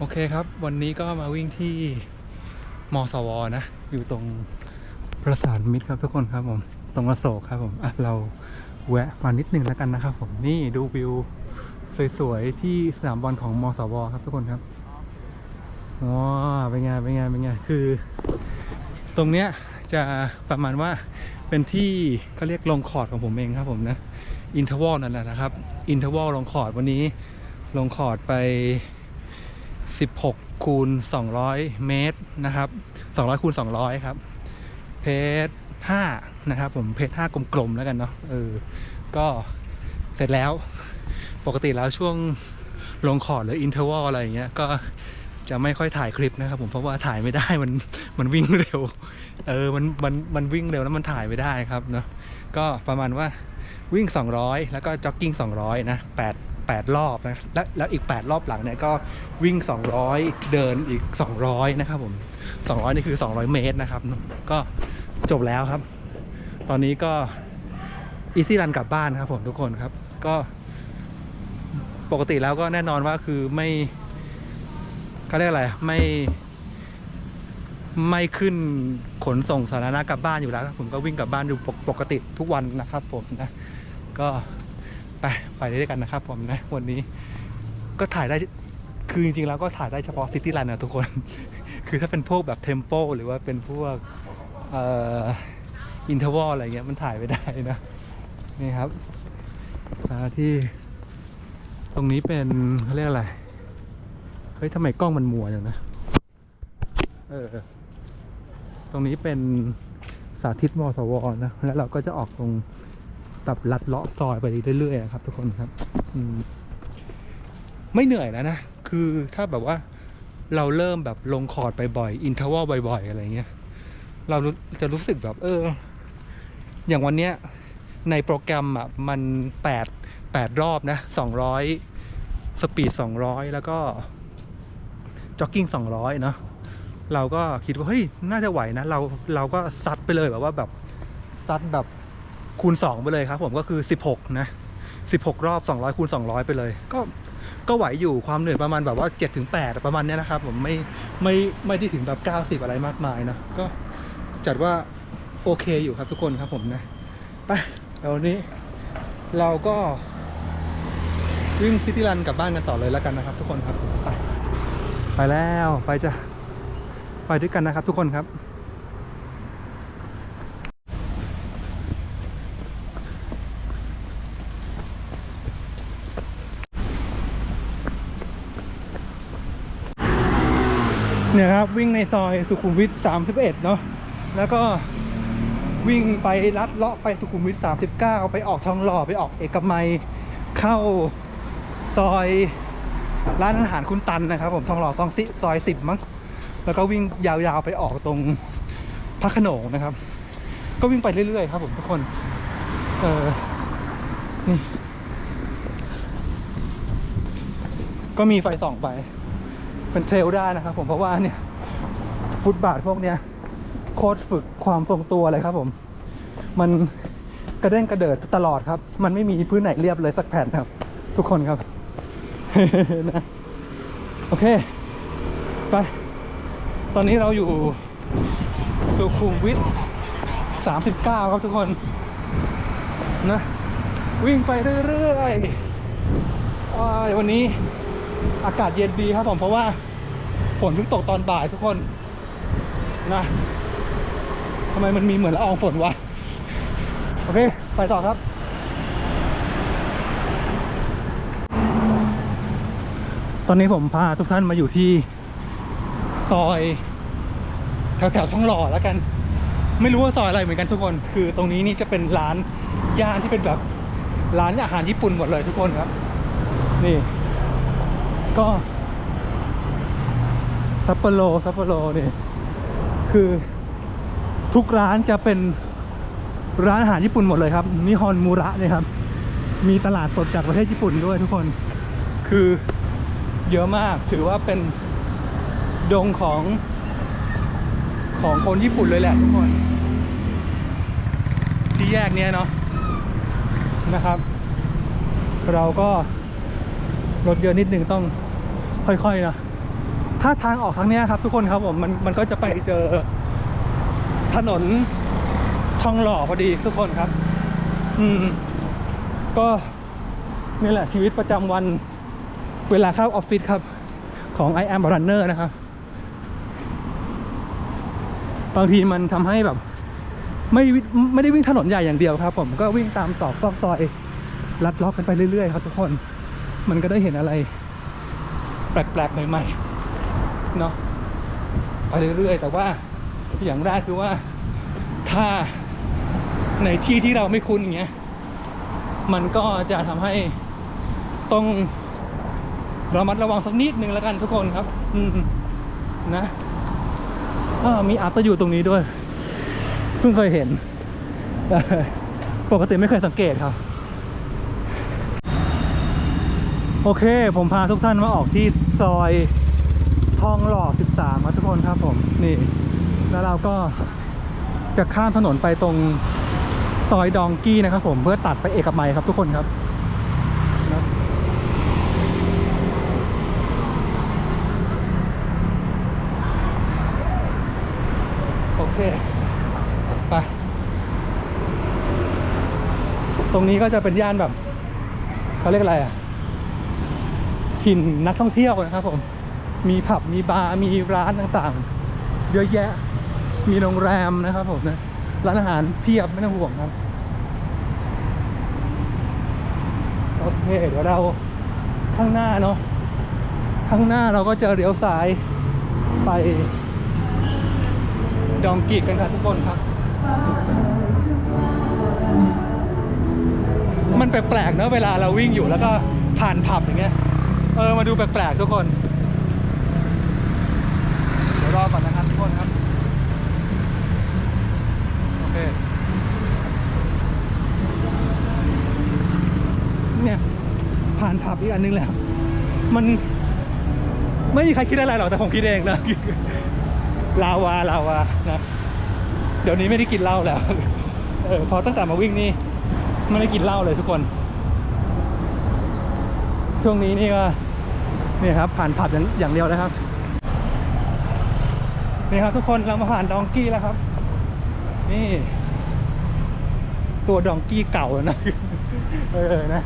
โอเคครับ วันนี้ก็มาวิ่งที่มสวนะ อยู่ตรงประสานมิตรครับทุกคนครับผม ตรงอโศกครับผม อะ เราแวะมานิดนึงแล้วกันนะครับผม นี่ดูวิวสวยๆ ที่สนามบอลของมสวครับทุกคนครับว้าเป็นไงเป็นไงเป็นไงคือ ตรงเนี้ยจะประมาณว่าเป็นที่เขาเรียกลงคอร์ดของผมเองครับผมนะ อินเทอร์วอลนั่นแหละนะครับ อินเทอร์วอลลงคอร์ดวันนี้ลงคอร์ดไป 16คูณ200 เมตรนะครับ200คูณ200 ครับ เพจ5นะครับ ผมเพจ5กลมๆแล้วกันเนาะเออก็เสร็จแล้ว ปกติแล้วช่วงลงคอดหรืออินเทอร์วอลอะไรอย่างเงี้ยก็จะไม่ค่อยถ่ายคลิปนะครับผมเพราะว่าถ่ายไม่ได้มันมันวิ่งเร็ว เออมันมันมันวิ่งเร็วแล้วมันถ่ายไม่ได้ครับเนาะก็ประมาณว่าวิ่ง 200 แล้วก็จ็อกกิ้ง 200 นะ 8 รอบนะแล้วแล้วอีก 8 รอบหลังเนี่ยก็วิ่ง 200 เดินอีก 200 นะครับผม 200 นี่คือ 200 เมตรนะครับ ก็จบแล้วครับ ตอนนี้ก็อีซี่รันกลับบ้านครับผมทุกคนครับ ก็ปกติแล้วก็แน่นอนว่าคือไม่เขาเรียกอะไรไม่ไม่ขึ้นขนส่งสาธารณะกลับบ้านอยู่แล้วผมก็วิ่งกลับบ้านอยู่ปกปกติทุกวันนะครับผมนะก็ ไปไปด้วยกันนะครับผมนะวันนี้ก็ถ่ายได้คือจริงๆแล้วก็ถ่ายได้เฉพาะซิตี้รันนะทุกคน คือถ้าเป็นพวกแบบเทมโปหรือว่าเป็นพวกอินเทอร์วลอะไรเงี้ยมันถ่ายไม่ได้นะนี่ครับที่ตรงนี้เป็นเขาเรียกอะไร เฮ้ยทำไมกล้องมันมัวอย่างนะ เออ ตรงนี้เป็นสาธิตมอสวนะ แล้วเราก็จะออกตรง ตับลัดเลาะซอยไปเรื่อยๆนะครับ ทุกคนครับไม่เหนื่อยแล้วนะ คือถ้าแบบว่าเราเริ่มแบบลงคอร์ดบ่อยๆอินเทอร์วลบ่อยๆ อะไรเงี้ย เราจะรู้สึกแบบ เออ อย่างวันเนี้ย ในโปรแกรมอะมันแปดแปดรอบนะสองร้อยสปีดสองร้อยแล้วก็จ็อกกิ้งสองร้อยเนาะเราก็คิดว่าเฮ้ยน่าจะไหวนะ เราเราก็ซัดไปเลยแบบว่าแบบซัดแบบ คูณ 2 ไปเลยครับผมก็คือ 16 นะ 16 รอบ 200 คูณ 200 ไปเลย ก็ก็ไหวอยู่ความเหนื่อยประมาณแบบว่า7ถึง8ประมาณเนี้ยนะครับ ผมไม่ไม่ไม่ได้ถึงแบบ 90 อะไรมากมายนะ ก็จัดว่าโอเคอยู่ครับทุกคนครับผมนะไปแล้ววันนี้เราก็วิ่งซิตี้รันกลับบ้านกันต่อเลยแล้วกันนะครับ ทุกคนครับไปไปแล้วไปจ้ะไปด้วยกันนะครับ ทุกคนครับ เนี่ยครับวิ่งในซอยสุขุมวิท 31 เนาะแล้วก็วิ่งไปลัดเลาะไปสุขุมวิท 39 ไปออกทองหล่อไปออกเอกมัย เข้าซอยร้านอาหารคุณตันนะครับ ผมทองหล่อซองซิซอย 10 มั้งแล้วก็วิ่งยาวๆไปออกตรงพระขนงนะครับ ก็วิ่งไปเรื่อยๆครับ ผมทุกคนเออนี่ก็มีไฟส่องไป เป็นเทรลได้นะครับผมเพราะว่าเนี่ยฟุตบาทพวกเนี้ยโคตรฝึกความทรงตัวเลยครับผม มันกระเด้งกระเดิดตลอดครับ มันไม่มีพื้นไหนเรียบเลยสักแผ่นครับ ทุกคนครับนะโอเค ไป ตอนนี้เราอยู่สุขุมวิท39 ครับทุกคน นะ วิ่งไปเรื่อยๆอ้ายวันนี้ อากาศเย็นดีครับผมเพราะว่าฝนเพิ่งตกตอนบ่ายทุกคนนะทำไมมันมีเหมือนละอองฝนวะโอเค ไปต่อครับ ตอนนี้ผมพาทุกท่านมาอยู่ที่ซอยแถวแถวๆท้องหล่อแล้วกัน ไม่รู้ว่าซอยอะไรเหมือนกันทุกคน คือตรงนี้นี่จะเป็นร้านย่านที่เป็นแบบร้านอาหารญี่ปุ่นหมดเลยทุกคนครับ นี่ ก็ซัปโปโรซัปโปโรเนี่ยคือทุกร้านจะเป็นร้านอาหารญี่ปุ่นหมดเลยครับนิฮอนมูระเนี่ยครับ มีตลาดสดจากประเทศญี่ปุ่นด้วยทุกคน คือเยอะมากถือว่าเป็นดงของของคนญี่ปุ่นเลยแหละทุกคน ที่แยกเนี้ยเนาะนะครับ เราก็รถเยอะนิดนึงต้อง ค่อยๆนะถ้าทางออกทางนี้ครับทุกคนครับผมมันมันก็จะไปเจอถนนทองหล่อพอดีทุกคนครับ อืม ก็นี่แหละชีวิตประจำวันเวลาเข้าออฟฟิศครับ ของ I am runner นะครับ บางทีมันทำให้แบบ ไม่ไม่ได้วิ่งถนนใหญ่อย่างเดียวครับ ผมก็วิ่งตามตอกซอกซอยลัดเลาะกันไปเรื่อยๆ ครับทุกคน มันก็ได้เห็นอะไร แปลกๆใหม่ๆเนาะไปเรื่อยๆ แต่ว่าอย่างแรกคือว่าถ้าในที่ที่เราไม่คุ้นอย่างเงี้ยมันก็จะทำให้ต้องระมัดระวังสักนิดนึงแล้วกันทุกคนครับ อืมนะอมีอัพตอยู่ตรงนี้ด้วย เพิ่งเคยเห็น ปกติไม่เคยสังเกตครับ โอเค ผมพาทุกท่านมาออกที่ซอยทองหล่อ 13ครับทุกคนครับผมนี่ แล้วเราก็จะข้ามถนนไปตรงซอยดองกี้นะครับผมเพื่อตัดไปเอกมัยครับทุกคนครับโอเค ไป ตรงนี้ก็จะเป็นย่านแบบเขาเรียกอะไรอะ ถิ่นนักท่องเที่ยวนะครับผม มีผับมีบาร์มีร้านต่างๆ เยอะแยะมีโรงแรมนะครับผมนะร้านอาหารเพียบไม่ต้องห่วงครับ โอเคเดี๋ยวเราข้างหน้าเนาะข้างหน้าเราก็จะเลี้ยวซ้ายไป ดองกีดกันครับทุกคนครับ มันแปลกๆเนอะเวลาเราวิ่งอยู่แล้วก็ผ่านผับอย่างเงี้ย เออ มาดูแปลกๆทุกคน เดี๋ยวรอก่อนนะครับทุกคนครับ โอเค เนี่ย ผ่านผับอีกอันนึงแล้ว มันไม่มีใครคิดอะไรหรอกแต่ผมคิดเองนะลาวาลาวานะเดี๋ยวนี้ไม่ได้กินเหล้าแล้วเออพอตั้งแต่มาวิ่งนี่ไม่ได้กินเหล้าเลยทุกคน ช่วงนี้นี่ก็ นี่ครับผ่านผับอย่างอย่างเดียวเลยครับนี่ครับทุกคนเรามาผ่านดองกี้แล้วครับ นี่ ตัวดองกี้เก่าแล้วนะเออนะ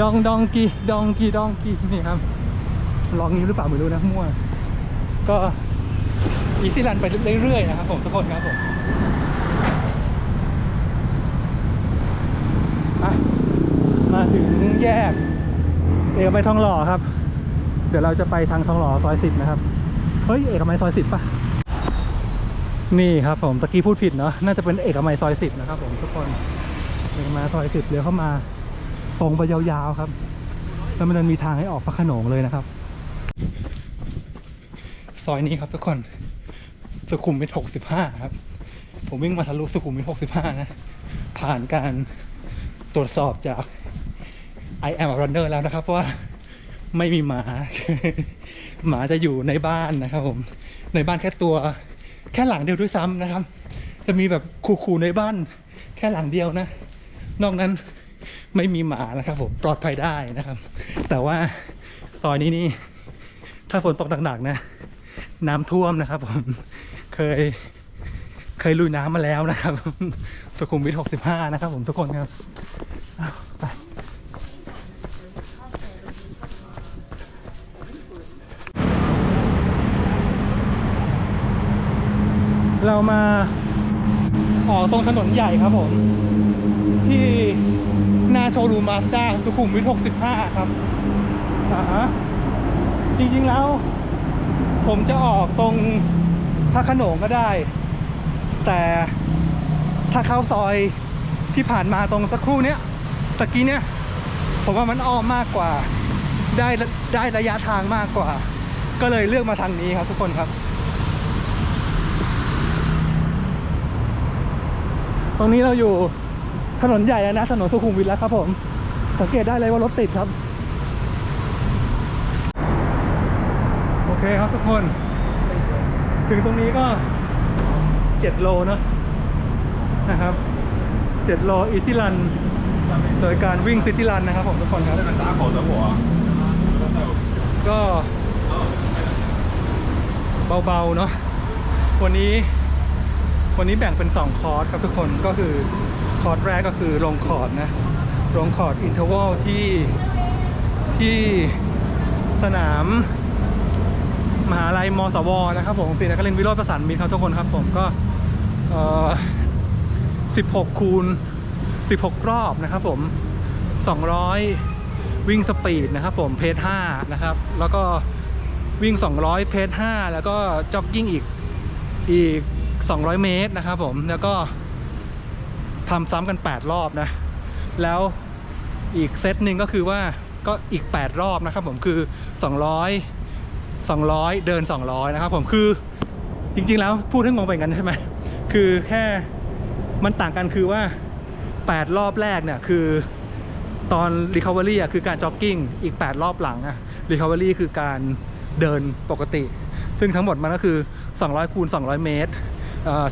ดองดองกีดองกีดองกีนี่ครับลองนี้วหรือเปล่าไม่รู้นะมั่วก็อีซี่รันไปเรื่อยๆนะครับผมทุกคนครับผมอะมาถึงแยก เอกมัยทองหล่อครับ เดี๋ยวเราจะไปทางทองหล่อซอยสิบนะครับ เฮ้ยเอกมัยซอยสิบปะนี่ครับผมตะกี้พูดผิดเนาะน่าจะเป็นเอกมัยซอยสิบนะครับ ผมทุกคนเอกมัยซอยสิบเลี้ยวเข้ามาตรงไปยาวๆครับ แล้วมันจะมีทางให้ออกพระขนงเลยนะครับ ซอยนี้ครับทุกคนสุขุมวิทหกสิบห้าครับ ผมวิ่งมาทะลุสุขุมวิทหกสิบห้านะ ผ่านการตรวจสอบจาก I am a runner แล้วนะครับเพราะว่าไม่มีหมา หมาจะอยู่ในบ้านนะครับผม ในบ้านแค่ตัว แค่หลังเดียวด้วยซ้ำนะครับ จะมีแบบขู่ๆในบ้าน แค่หลังเดียวนะ นอกนั้นไม่มีหมานะครับผมปลอดภัยได้นะครับ แต่ว่าซอยนี้นี่ ถ้าฝนตกหนักๆนะ น้ำท่วมนะครับผมเคยเคยลุยน้ำมาแล้วนะครับ สุขุมวิท 65 นะครับผมทุกคนครับไป เรามาออกตรงถนนใหญ่ครับผม ที่หน้าโชว์รูมมาสด้าสุขุมวิท 65 ครับอ่าฮะจริงๆแล้ว ผมจะออกตรงพระขนงก็ได้ แต่ถ้าเข้าซอยที่ผ่านมาตรงสักครู่เนี้ยตะกี้เนี้ยผมว่ามันอ้อมมากกว่า ได้ได้ระยะทางมากกว่า ก็เลยเลือกมาทางนี้ครับทุกคนครับ ตรงนี้เราอยู่ถนนใหญ่นะ ถนนสุขุมวิทแล้วครับผม สังเกตได้เลยว่ารถติดครับ โอเคครับทุกคน ถึงตรงนี้ก็เจ็ดโลนะนะครับเจ็ดโลอิติลัน โดยการวิ่งซิติลันนะครับผมทุกคนครับก็ เบาๆเนาะวันนี้ วันนี้แบ่งเป็น 2 คอร์สครับทุกคนก็คือคอร์สแรกก็คือลงคอร์สนะลงคอร์สอินเทอร์วัลที่ที่สนาม มหาลัยมสวนะครับผมศรีนครินวิโรจน์ประสานมิตรครับทุกคนครับผมก็เอ่อ16 คูณ 16 รอบนะครับผม 200 วิ่งสปีดนะครับผมเพจ5นะครับ แล้วก็วิ่ง 200 เพจ5แล้วก็จ็อกกิ้งอีกอีก 200 เมตรนะครับผมแล้วก็ทำซ้ำกัน 8 รอบนะ แล้วอีกเซตหนึ่งก็คือว่าก็อีก 8 รอบนะครับผมคือ 200 200 เดิน 200 นะครับผมคือจริง ๆ แล้วพูดให้งงไปกันใช่ไหมคือแค่มันต่างกันคือว่า 8 รอบแรกเนี่ยคือตอน Recovery อะคือการจ็อกกิ้งอีก 8 รอบหลังอะ Recovery คือการเดินปกติ ซึ่งทั้งหมดมันก็คือ 200คูณ200 เมตรเอ่อ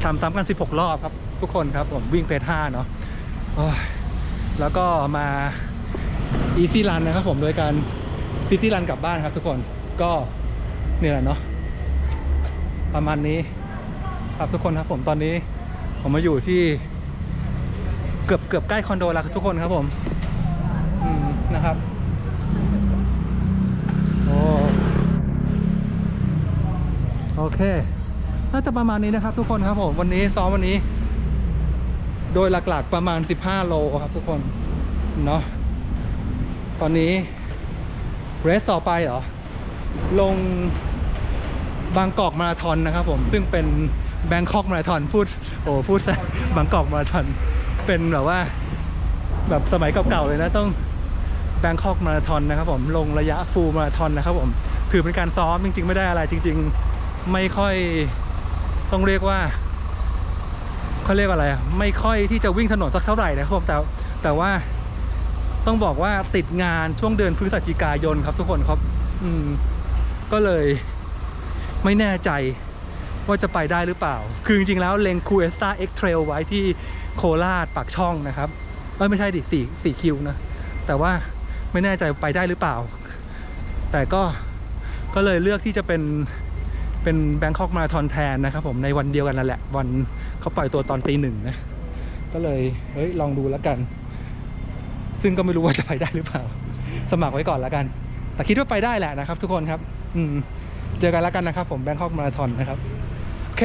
ทำซ้ำกัน 16 รอบครับ ทุกคนครับผมวิ่งเพจ5เนาะแล้วก็มา Easy Run นนะครับผมโดยการ City Run กลับบ้านครับทุกคนก็นี่แหละเนาะประมาณนี้ครับทุกคนครับผมตอนนี้ผมมาอยู่ที่เกือบเกือบใกล้คอนโดแล้วทุกคนครับผมอืมนะครับโอโอเค น่าจะประมาณนี้นะครับ ทุกคนครับผมวันนี้ซ้อมวันนี้ โดยหลักๆประมาณ 15 โลครับ ทุกคนเนาะตอนนี้เรสต่อไปเหรอลงบางกอกมาราธอนนะครับผมซึ่งเป็นแบงคอกมาราธอนพูดโอ้พูดซะบางกอกมาราธอนเป็นแบบว่า แบบสมัยเก่าๆเลยนะต้องแบงคอกมาราธอนนะครับผมลงระยะฟูลมาราธอนนะครับผมถือเป็นการซ้อมจริง ๆ ไม่ได้อะไรจริง ๆ ไม่ค่อย ต้องเรียกว่าเขาเรียกว่าอะไรไม่ค่อยที่จะวิ่งถนนสักเท่าไหร่นะครับแต่แต่ว่าต้องบอกว่าติดงานช่วงเดือนพฤศจิกายนครับทุกคนครับ อืม ก็เลยไม่แน่ใจว่าจะไปได้หรือเปล่า คือจริงๆแล้วเลงคูเอสตาเอ็กเทรลไว้ที่โคราชปากช่องนะครับ เอ้ยไม่ใช่ดิสี่สี่คิวนะ แต่ว่าไม่แน่ใจไปได้หรือเปล่า แต่ก็ก็เลยเลือกที่จะเป็น เป็นแบงคอกมาราธอนแทนนะครับผมในวันเดียวกันนั่นแหละ วันเขาปล่อยตัวตอนตีหนึ่งนะ ก็เลยเฮ้ยลองดูแล้วกัน ซึ่งก็ไม่รู้ว่าจะไปได้หรือเปล่า สมัครไว้ก่อนแล้วกัน แต่คิดว่าไปได้แหละนะครับ ทุกคนครับ อืมเจอกันแล้วกันนะครับ ผมแบงคอกมาราธอนนะครับโอเค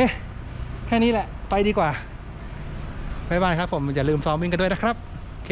แค่นี้แหละไปดีกว่าบ๊ายบายครับผมอย่าลืมซ้อมวิ่งกันด้วยนะครับโอเค